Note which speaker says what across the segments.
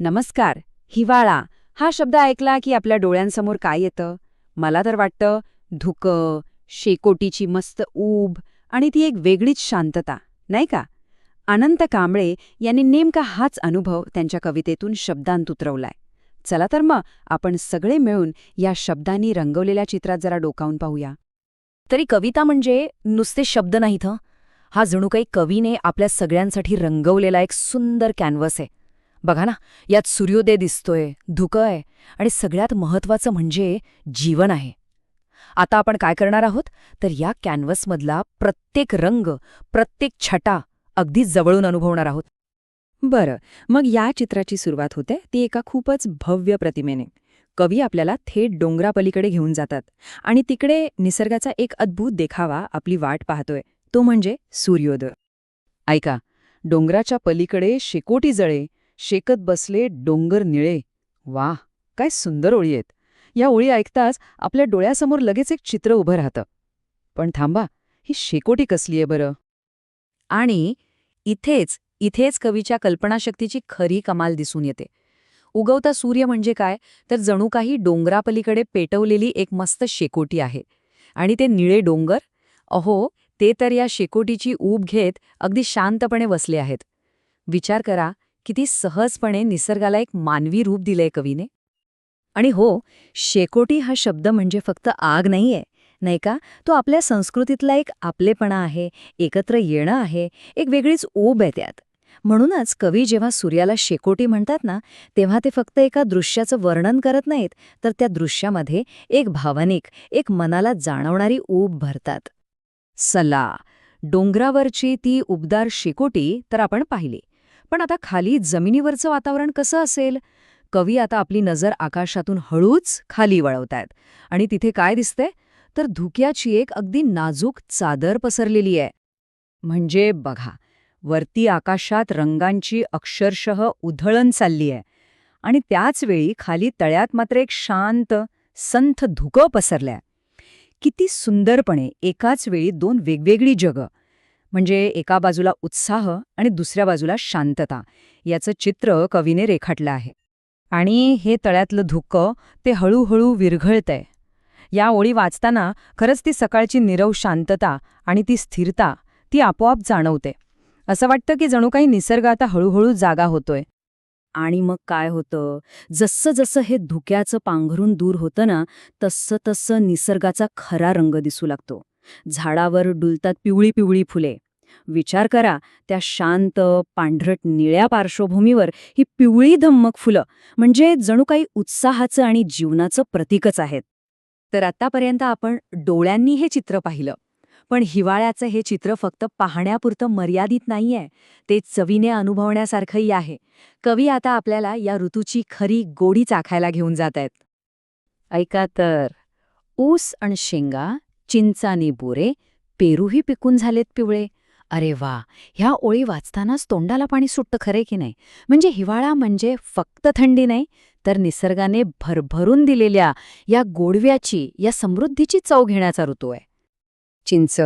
Speaker 1: नमस्कार हिवाळा. हा शब्द ऐकला की आपल्या डोळ्यांसमोर काय येतं? मला तर वाटतं धुकं शेकोटीची मस्त ऊब आणि ती एक वेगळीच शांतता नाही का? अनंत कांबळे यांनी नेमका हाच अनुभव त्यांच्या कवितेतून शब्दांत उतरवलाय. चला तर मग आपण सगळे मिळून या शब्दांनी रंगवलेल्या चित्रात जरा डोकावून पाहूया.
Speaker 2: तरी कविता म्हणजे नुसते शब्द नाहीत हं. हा जणू काही कवीने आपल्या सगळ्यांसाठी रंगवलेला एक सुंदर कॅनव्हस आहे. बघा ना यात सूर्योदय दिसतोय धुकं आहे आणि सगळ्यात महत्वाचं म्हणजे जीवन आहे. आता आपण काय करणार आहोत? तर या कॅनव्हसमधला प्रत्येक रंग प्रत्येक छटा अगदी जवळून अनुभवणार आहोत.
Speaker 1: बरं मग या चित्राची सुरुवात होते ती एका खूपच भव्य प्रतिमेने. कवी आपल्याला थेट डोंगरापलीकडे घेऊन जातात आणि तिकडे निसर्गाचा एक अद्भुत देखावा आपली वाट पाहतोय तो म्हणजे सूर्योदय. ऐका डोंगराच्या पलीकडे शेकोटी जळे शेकत बसले डोंगर निळे. वा काय सुंदर ओळी आहेत. या ओळी ऐकताच आपल्या डोळ्यासमोर लगेच एक चित्र उभं राहतं. पण थांबा ही शेकोटी कसली आहे बरं?
Speaker 2: आणि इथेच इथेच कवीच्या कल्पनाशक्तीची खरी कमाल दिसून येते. उगवता सूर्य म्हणजे काय? तर जणू काही डोंगरापलीकडे पेटवलेली एक मस्त शेकोटी आहे. आणि ते निळे डोंगर? अहो ते तर या शेकोटीची ऊब घेत अगदी शांतपणे बसले आहेत. विचार करा किती सहजपणे निसर्गाला एक मानवी रूप दिलंय कवीने. आणि हो शेकोटी हा शब्द म्हणजे फक्त आग नाहीये नाही का? तो आपल्या संस्कृतीतला एक आपलेपणा आहे एकत्र येणं आहे एक वेगळीच ओब आहे त्यात. म्हणूनच कवी जेव्हा सूर्याला शेकोटी म्हणतात ना तेव्हा ते फक्त एका दृश्याचं वर्णन करत नाहीत तर त्या दृश्यामध्ये एक भावनिक एक मनाला जाणवणारी ऊब भरतात. सला डोंगरावरची ती उबदार शेकोटी तर आपण पाहिली. पण आता खाली जमिनीवरचं वातावरण कसं असेल? कवी आता आपली नजर आकाशातून हळूच खाली वळवतायत. आणि तिथे काय दिसते तर धुक्याची एक अगदी नाजूक चादर पसरलेली आहे. म्हणजे बघा वरती आकाशात रंगांची अक्षरशः उधळण चालली आहे. आणि त्याचवेळी खाली तळ्यात मात्र एक शांत संथ धुकं पसरलंय. किती सुंदरपणे एकाच वेळी दोन वेगवेगळी जगं म्हणजे एका बाजूला उत्साह आणि दुसऱ्या बाजूला शांतता याचं चित्र कवीने रेखाटलं आहे. आणि हे तळ्यातलं धुकं ते हळूहळू विरघळतंय. या ओळी वाचताना खरंच ती सकाळची निरव शांतता आणि ती स्थिरता ती आपोआप जाणवते. असं वाटतं की जणू काही निसर्ग आता हळूहळू जागा होतोय. आणि मग काय होतं? जसं जसं हे धुक्याचं पांघरून दूर होतं ना तसं तसं निसर्गाचा खरा रंग दिसू लागतो. झाडावर डुलतात पिवळी पिवळी फुले. विचार करा त्या शांत पांढरट निळ्या पार्श्वभूमीवर ही पिवळी धम्मक फुलं म्हणजे जणू काही उत्साहाचं आणि जीवनाचं प्रतीकच आहेत. तर आतापर्यंत आपण डोळ्यांनी हे चित्र पाहिलं. पण हिवाळ्याचं हे चित्र फक्त पाहण्यापुरतं मर्यादित नाहीये. ते चवीने अनुभवण्यासारखंही आहे. कवी आता आपल्याला या ऋतूची खरी गोडी चाखायला घेऊन जात आहेत. ऐका तर ऊस आणि शेंगा चिंचाने बोरे पेरूही पिकून झालेत पिवळे. अरे वा ह्या ओळी वाचतानाच तोंडाला पाणी सुटतं खरे की नाही? म्हणजे हिवाळा म्हणजे फक्त थंडी नाही तर निसर्गाने भरभरून दिलेल्या या गोडव्याची या समृद्धीची चव घेण्याचा ऋतू आहे. चिंच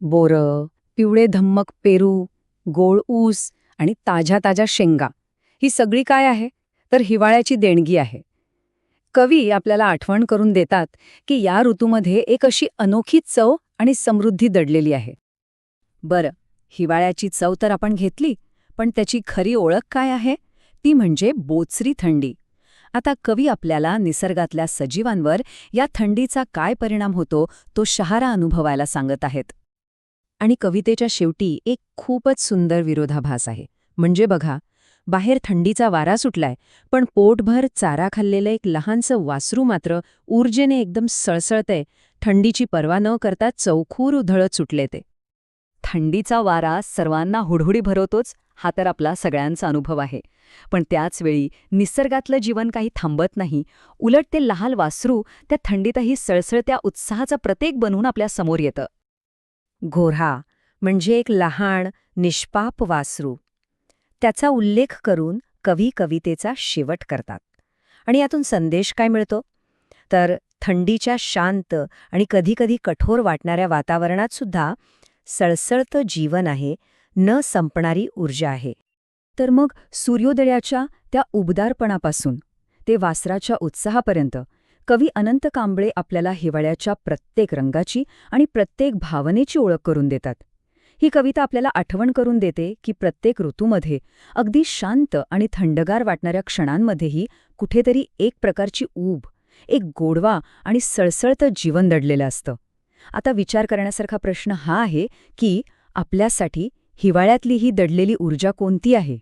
Speaker 2: बोरं पिवळे धम्मक पेरू गोड ऊस आणि ताज्या ताज्या शेंगा ही सगळी काय आहे? तर हिवाळ्याची देणगी आहे. कवी आपल्याला आठवण करून देतात की या ऋतूमध्ये एक अशी अनोखी चव आणि समृद्धी दडलेली आहे. बरं हिवाळ्याची चव तर आपण घेतली पण त्याची खरी ओळख काय आहे? ती म्हणजे बोचरी थंडी. आता कवी आपल्याला निसर्गातल्या सजीवांवर या थंडीचा काय परिणाम होतो तो शहारा अनुभवायला सांगत आहेत. आणि कवितेच्या शेवटी एक खूपच सुंदर विरोधाभास आहे. म्हणजे बघा बाहेर थंडीचा वारा सुटलाय पण पोटभर चारा खाल्लेलं एक लहानसं वासरू मात्र ऊर्जेने एकदम सळसळतंय. थंडीची पर्वा न करता चौखूर उधळत सुटले ते. थंडीचा वारा सर्वांना हुडहुडी भरवतोच हा तर आपला सगळ्यांचा अनुभव आहे. पण त्याचवेळी निसर्गातलं जीवन काही थांबत नाही. उलट ते लहान वासरू त्या थंडीतही सळसळत्या उत्साहाचं प्रत्येक बनवून आपल्यासमोर येतं. घोरा म्हणजे एक लहान निष्पाप वासरू. त्याचा उल्लेख करून कवी कवितेचा शेवट करतात. आणि यातून संदेश काय मिळतो? तर थंडीच्या शांत आणि कधीकधी कठोर वाटणाऱ्या वातावरणात सुद्धा सळसळतं जीवन आहे न संपणारी ऊर्जा आहे.
Speaker 1: तर मग सूर्योदयाच्या त्या उबदारपणापासून ते वासराच्या उत्साहापर्यंत कवी अनंत कांबळे आपल्याला हिवाळ्याच्या प्रत्येक रंगाची आणि प्रत्येक भावनेची ओळख करून देतात. ही कविता आपल्याला आठवण करून देते की प्रत्येक ऋतूमध्ये अगदी शांत आणि थंडगार वाटणाऱ्या क्षणांमध्येही कुठेतरी एक प्रकारची ऊब एक गोडवा आणि सळसळतं जीवन दडलेलं असतं. आता विचार करण्यासारखा प्रश्न हा आहे की आपल्यासाठी हिवाळ्यातली ही दडलेली ऊर्जा कोणती आहे?